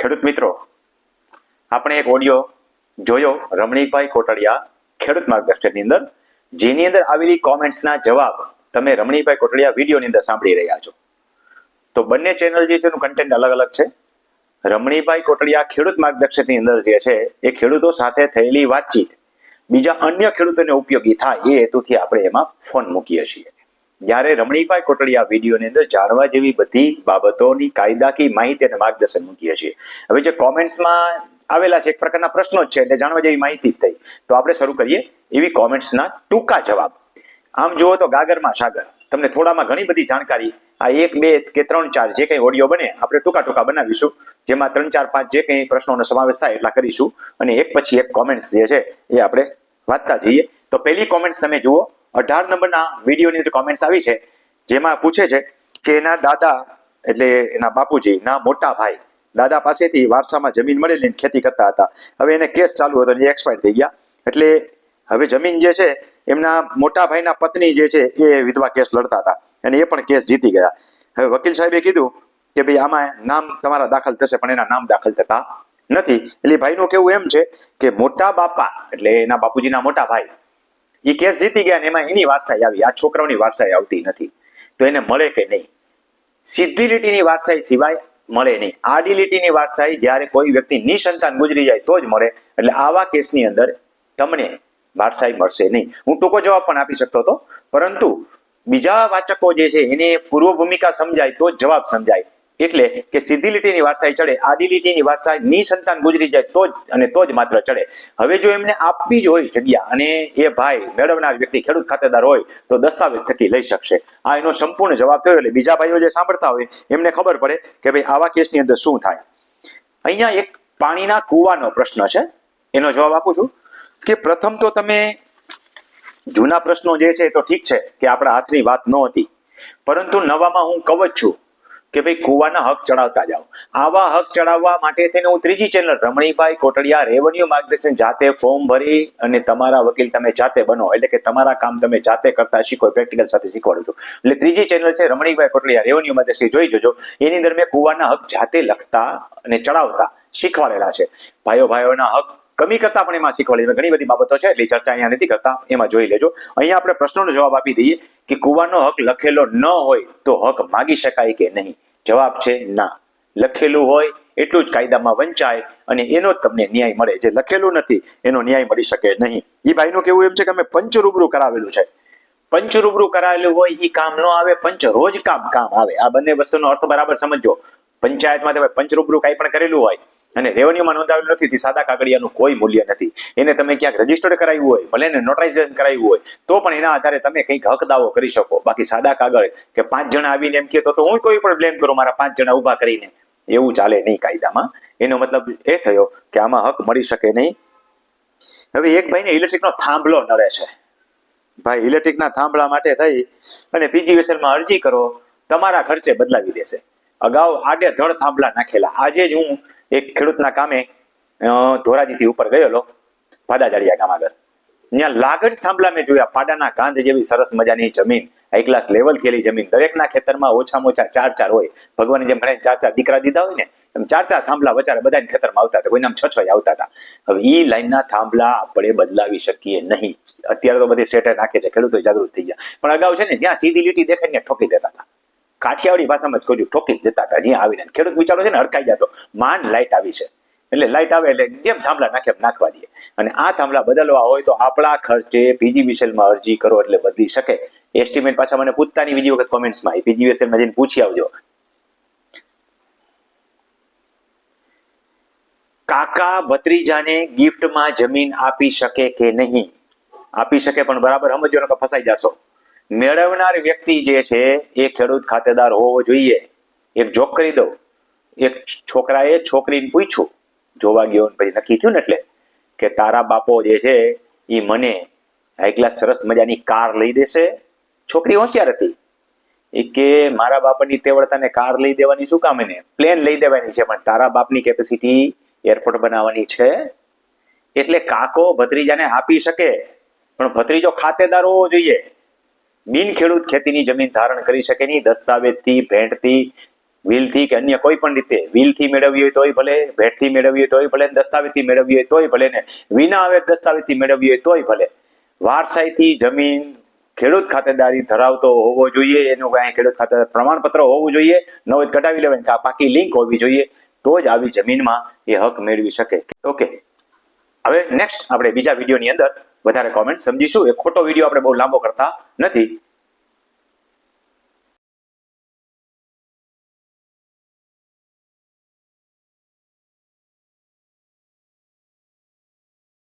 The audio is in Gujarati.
ખેડૂત મિત્રો, આપણે એક ઓડિયો જોયો રમણીકભાઈ કોટડિયા ખેડૂત માર્ગદર્શનની અંદર, જેની અંદર આવેલી કોમેન્ટ્સના જવાબ તમે રમણીકભાઈ કોટડિયા વિડીયોની અંદર સાંભળી રહ્યા છો. તો બંને ચેનલ જે છે એનું કન્ટેન્ટ અલગ અલગ છે. રમણીભાઈ કોટડિયા ખેડૂત માર્ગદર્શનની અંદર જે છે, એ ખેડૂતો સાથે થયેલી વાતચીત બીજા અન્ય ખેડૂતોને ઉપયોગી થાય એ હેતુથી આપણે એમાં ફોન મૂકીએ છીએ. જ્યારે રમણીભાઈ કોટડિયા વિડીયોની અંદર જાણવા જેવી બધી બાબતોની કાયદાકીય માહિતી અને માર્ગદર્શન મૂકીએ છીએ. હવે જે કોમેન્ટ્સમાં આવેલા છે, એક પ્રકારના પ્રશ્નો જ છે, એટલે જાણવા જેવી માહિતી જ થઈ. તો આપણે શરૂ કરીએ એવી કોમેન્ટ્સના ટૂંકા જવાબ. આમ જુઓ તો ગાગરમાં સાગર. તમને થોડામાં ઘણી બધી જાણકારી, આ એક, બે કે ત્રણ, ચાર જે કંઈ ઓડિયો બને, આપણે ટૂંકા ટૂંકા બનાવીશું. જેમાં ત્રણ, ચાર, પાંચ જે કંઈ પ્રશ્નોનો સમાવેશ થાય એટલા કરીશું. અને એક પછી એક કોમેન્ટ્સ જે છે, એ આપણે વાંચતા જઈએ. તો પહેલી કોમેન્ટ્સ તમે જુઓ. અઢાર નંબરના વિડીયોની અંદર કોમેન્ટ્સ આવી છે, જેમાં પૂછે છે કે એના દાદા, એટલે એના બાપુજી, ના મોટા ભાઈ, દાદા પાસેથી વારસામાં જમીન મળેલી ખેતી કરતા હતા. હવે એને કેસ ચાલુ હતો એ એક્સપાયર થઈ ગયા. એટલે હવે જમીન જે છે, એમના મોટા ભાઈના પત્ની જે છે, એ વિધવા કેસ લડતા હતા અને એ પણ કેસ જીતી ગયા. હવે વકીલ સાહેબે કીધું કે ભાઈ આમાં નામ તમારા દાખલ થશે, પણ એના નામ દાખલ થતા નથી. એટલે ભાઈનું કેવું એમ છે કે મોટા બાપા, એટલે એના બાપુજીના મોટા ભાઈ એ કેસ જીતી ગયા ને એમાં એની વારસાઈ આવી. આ છોકરાઓની વારસાઈ આવતી નથી. તો એને મળે કે નહીં? સીધી લીટીની વારસાઈ સિવાય મળે નહીં. આડી લીટીની વારસાઈ જ્યારે કોઈ વ્યક્તિ નિસંતાન ગુજરી જાય તો જ મળે. એટલે આવા કેસની અંદર તમને વારસાઈ મળશે નહીં. હું ટૂંકો જવાબ પણ આપી શકતો હતો. પરંતુ બીજા વાચકો જે છે, એને પૂર્વ ભૂમિકા સમજાય તો જવાબ સમજાય. એટલે કે સીધી લીટીની વારસાઈ ચડે, આડી લીટીની વારસાઈ નિસંતાન ગુજરી જાય તો જ અને તો જ માત્ર ચડે. હવે જો એમને આપવી જ હોય જગ્યા અને એ ભાઈ મેળવનાર વ્યક્તિ ખેડૂત ખાતેદાર હોય તો દસ્તાવેજ થકી લઈ શકશે. આ એનો સંપૂર્ણ જવાબ થયો એટલે બીજા ભાઈઓ જે સાંભળતા હોય એમને ખબર પડે કે ભાઈ આવા કેસની અંદર શું થાય. અહીંયા એક પાણીના કૂવાનો પ્રશ્ન છે. એનો જવાબ આપું છું કે પ્રથમ તો તમે જૂના પ્રશ્નો જે છે તો ઠીક છે કે આપણા હાથની વાત ન હતી પરંતુ નવામાં હું કવચ છું. કે ભાઈ કુવાના હક ચડાવતા જાઓ. આવા હક ચડાવવા માટે થઈને હું ત્રીજી ચેનલ રમણીભાઈ કોટડિયા રેવન્યુ માર્ગદર્શન જાતે ફોર્મ ભરી અને તમારા વકીલ તમે જાતે બનો. એટલે કે તમારા કામ તમે જાતે કરતા શીખો પ્રેક્ટિકલ સાથે શીખવાડું છું. એટલે ત્રીજી ચેનલ છે રમણીભાઈ કોટડિયા રેવન્યુ માર્ગદર્શન, જોઈ જજો. એની અંદર મેં કુવાના હક જાતે લખતા અને ચડાવતા શીખવાડેલા છે. ભાઈઓ, ભાઈઓના હક કમી કરતા પણ એમાં શીખવાડેલી ઘણી બધી બાબતો છે, એટલે ચર્ચા અહીંયા નથી કરતા. એમાં જોઈ લેજો. અહીંયા આપણે પ્રશ્નોનો જવાબ આપી દઈએ કે કુવાનો હક લખેલો ન હોય તો હક માગી શકાય કે નહીં? જવાબ છે ના. લખેલું હોય એટલું જ કાયદામાં વંચાય અને એનો તમને ન્યાય મળે. જે લખેલું નથી, એનો ન્યાય મળી શકે નહીં. એ ભાઈનું કેવું એમ છે કે અમે પંચ રૂબરૂ કરાવેલું છે. પંચ રૂબરૂ કરાવેલું હોય એ કામ ન આવે, પંચ રોજ કામ કામ આવે. આ બંને વસ્તુનો અર્થ બરાબર સમજો પંચાયતમાં તમે પંચ રૂબરૂ કાંઈ પણ કરેલું હોય અને રેવન્યુમાં નોંધાવેલું નથી તે સાદા કાગળિયાનું કોઈ મૂલ્ય નથી. એને તમે ક્યાંક રજીસ્ટર્ડ કરાવ્યું હોય, ભલે એને નોટરાઇઝેશન કરાવ્યું હોય, તો પણ એના આધારે તમે કંઈક હક દાવો કરી શકો. બાકી સાદા કાગળ કે પાંચ જણા આવીને એમ કહેતો તો હું કોઈ પણ બ્લેમ કરું, મારા પાંચ જણા ઊભા કરીને. એવું ચાલે નહીં કાયદામાં. એનો મતલબ એ થયો કે આમાં હક મળી શકે નહીં. હવે એક ભાઈને ઇલેક્ટ્રિકનો થાંભલો નડે છે. ભાઈ ઇલેક્ટ્રિકના થાંભલા માટે થઈ અને પીજી પીજીવીએસએલમાં અરજી કરો, તમારા ખર્ચે બદલાવી દેશે. અગાઉ આડેધડ થાંભલા નાખેલા. આજે જ હું એક ખેડૂતના કામે ધોરાજીથી ઉપર ગયેલો, ભાદાજાળિયા ગામ આગળ. ત્યાં લાગડ થાંભલા મેં જોયા. પાડાના કાંધ જેવી સરસ મજાની જમીન હાઈ ક્લાસ લેવલ થયેલી જમીન. દરેકના ખેતરમાં ઓછામાં ઓછા ચાર ચાર હોય. ભગવાનની જેમ ઘણા ચાર ચાર દીકરા દીધા હોય ને, એમ ચાર ચાર થાંભલા વચારે બધાના ખેતરમાં આવતા હતા. કોઈના છ છ આવતા હતા. હવે એ લાઈનના થાંભલા આપણે બદલાવી શકીએ નહીં. અત્યારે તો બધી સેટર નાખે છે. ખેડૂતો જાગૃત થઈ ગયા. પણ અગાઉ છે ને, જ્યાં સીધી લીટી દેખાય ને ઠોકી દેતા હતા. કાઠિયાવાડી ભાષામાં જ કહ્યું ઠોકી જ દેતા હતા, જ્યાં આવીને. ખેડૂત વિચારો છે ને હરકાઈ જતો માન લાઇટ આવી છે. એટલે લાઇટ આવે એટલે જેમ થાંભલા નાખે નાખવા દઈએ અને આ થાંભલા બદલવા હોય તો આપણા ખર્ચે પીજીવીસીએલમાં અરજી કરો એટલે બદલી શકે. એસ્ટિમેટ પાછા મને પૂછતાની બીજી વખત કોમેન્ટ્સમાં આવી પીજીવીસીએલમાં જઈને પૂછી આવજો. કાકા ભત્રીજાને ગિફ્ટમાં જમીન આપી શકે કે નહીં? આપી શકે પણ બરાબર સમજો કે ફસાઈ જશો. મેળવનાર વ્યક્તિ જે છે, એ ખેડૂત ખાતેદાર હોવો જોઈએ. એક જોક કરી દઉં. એક છોકરાએ છોકરીને પૂછ્યું. જોવા ગયો પછી નક્કી થયું ને એટલે કે તારા બાપો જે છે એ મને એકલા સરસ મજાની કાર લઈ દેશે. છોકરી હોશિયાર હતી. એ કે મારા બાપાની તેવડતાને કાર લઈ દેવાની શું કામ એને? પ્લેન લઈ દેવાની છે, પણ તારા બાપની કેપેસિટી એરપોર્ટ બનાવવાની છે. એટલે કાકો ભત્રીજાને આપી શકે, પણ ભત્રીજો ખાતેદાર હોવો જોઈએ. બિન ખેડૂત ખેતીની જમીન ધારણ કરી શકે નહીં. દસ્તાવેજથી, ભેટથી વિલથી કે અન્ય કોઈ પણ રીતે. વિલથી મેળવવી હોય તોય ભલે, ભેટથી મેળવવી હોય તોય ભલે દસ્તાવેજથી મેળવવી હોય તોય ભલે, ને વિના આવે દસ્તાવેજથી મેળવવી હોય તોય ભલે. વારસાઈથી જમીન ખેડૂત ખાતેદારી ધરાવતો હોવો જોઈએ. એનું કાંઈ ખેડૂત ખાતેદાર પ્રમાણપત્ર હોવું જોઈએ. ન કટાવી કે આ પાકી લિંક હોવી જોઈએ. તો જ આવી જમીનમાં એ હક મેળવી શકે. ઓકે હવે નેક્સ્ટ આપણે બીજા વિડીયોની અંદર વધારે કોમેન્ટ સમજીશું. એ ખોટો વીડિયો આપણે બહુ લાંબો કરતા નથી.